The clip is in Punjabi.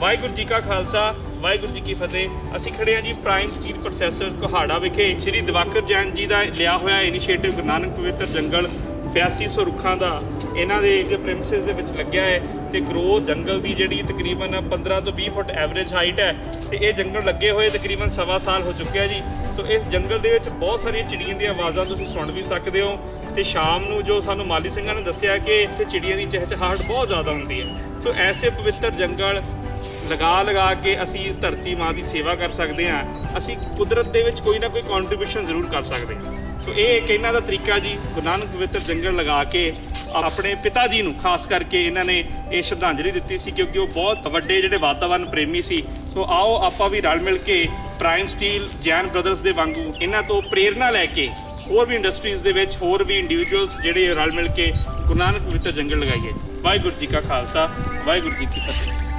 ਵਾਹਿਗੁਰੂ ਜੀ ਕਾ ਖਾਲਸਾ, ਵਾਹਿਗੁਰੂ ਜੀ ਕੀ ਫਤਿਹ। ਅਸੀਂ ਖੜੇ ਹਾਂ ਜੀ ਪ੍ਰਾਈਮ ਸਟੀਲ ਪ੍ਰੋਸੈਸਰ ਕੋਹਾੜਾ ਵਿਖੇ। ਸ੍ਰੀ ਦਿਵਾਕਰ ਜੈਨ ਜੀ ਦਾ ਲਿਆ ਹੋਇਆ ਇਨੀਸ਼ੀਏਟਿਵ ਗੁਰੂ ਨਾਨਕ ਪਵਿੱਤਰ ਜੰਗਲ 8200 ਰੁੱਖਾਂ ਦਾ ਇਹਨਾਂ ਦੇ ਜੋ ਦੇ ਵਿੱਚ ਲੱਗਿਆ ਹੈ ਤੇ ਗਰੋਥ ਜੰਗਲ ਦੀ ਜਿਹੜੀ ਤਕਰੀਬਨ 15 ਤੋਂ 20 ਫੁੱਟ ਐਵਰੇਜ ਹਾਈਟ ਹੈ ਤੇ ਇਹ ਜੰਗਲ ਲੱਗੇ ਹੋਏ ਤਕਰੀਬਨ ਸਵਾ ਸਾਲ ਹੋ ਚੁੱਕਿਆ ਜੀ। ਸੋ ਇਸ ਜੰਗਲ ਦੇ ਵਿੱਚ ਬਹੁਤ ਸਾਰੀਆਂ ਚਿੜੀਆਂ ਦੀਆਂ ਆਵਾਜ਼ਾਂ ਤੁਸੀਂ ਸੁਣ ਵੀ ਸਕਦੇ ਹੋ। ਤੇ ਸ਼ਾਮ ਨੂੰ ਜੋ ਸਾਨੂੰ ਮਾਲੀ ਸਿੰਘਾਂ ਨੇ ਦੱਸਿਆ ਕਿ ਇੱਥੇ ਚਿੜੀਆਂ ਦੀ ਚਹਿਚਹਾਟ ਬਹੁਤ ਜ਼ਿਆਦਾ ਹੁੰਦੀ ਹੈ। ਸੋ ਐਸੇ ਪਵਿੱਤਰ ਜੰਗਲ ਲਗਾ ਲਗਾ ਕੇ ਅਸੀਂ ਧਰਤੀ ਮਾਂ ਦੀ ਸੇਵਾ ਕਰ ਸਕਦੇ ਹਾਂ, ਅਸੀਂ ਕੁਦਰਤ ਦੇ ਵਿੱਚ ਕੋਈ ਨਾ ਕੋਈ ਕੰਟਰੀਬਿਊਸ਼ਨ ਜ਼ਰੂਰ ਕਰ ਸਕਦੇ ਹਾਂ। ਸੋ ਇਹ ਇੱਕ ਇਹਨਾਂ ਦਾ ਤਰੀਕਾ ਜੀ, ਗੁਰੂ ਨਾਨਕ ਪਵਿੱਤਰ ਜੰਗਲ ਲਗਾ ਕੇ ਆਪਣੇ ਪਿਤਾ ਜੀ ਨੂੰ, ਖਾਸ ਕਰਕੇ ਇਹਨਾਂ ਨੇ ਇਹ ਸ਼ਰਧਾਂਜਲੀ ਦਿੱਤੀ ਸੀ ਕਿਉਂਕਿ ਉਹ ਬਹੁਤ ਵੱਡੇ ਜਿਹੜੇ ਵਾਤਾਵਰਣ ਪ੍ਰੇਮੀ ਸੀ। ਸੋ ਆਓ ਆਪਾਂ ਵੀ ਰਲ ਮਿਲ ਕੇ ਪ੍ਰਾਈਮ ਸਟੀਲ ਜੈਨ ਬ੍ਰਦਰਸ ਦੇ ਵਾਂਗੂ ਇਹਨਾਂ ਤੋਂ ਪ੍ਰੇਰਣਾ ਲੈ ਕੇ ਹੋਰ ਵੀ ਇੰਡਸਟਰੀਜ਼ ਦੇ ਵਿੱਚ ਹੋਰ ਵੀ ਇੰਡੀਵਿਜੂਅਲਸ ਜਿਹੜੇ ਰਲ ਮਿਲ ਕੇ ਗੁਰੂ ਨਾਨਕ ਪਵਿੱਤਰ ਜੰਗਲ ਲਗਾਈਏ। ਵਾਹਿਗੁਰੂ ਜੀ ਕਾ ਖਾਲਸਾ, ਵਾਹਿਗੁਰੂ ਜੀ ਕੀ ਫਤਿਹ।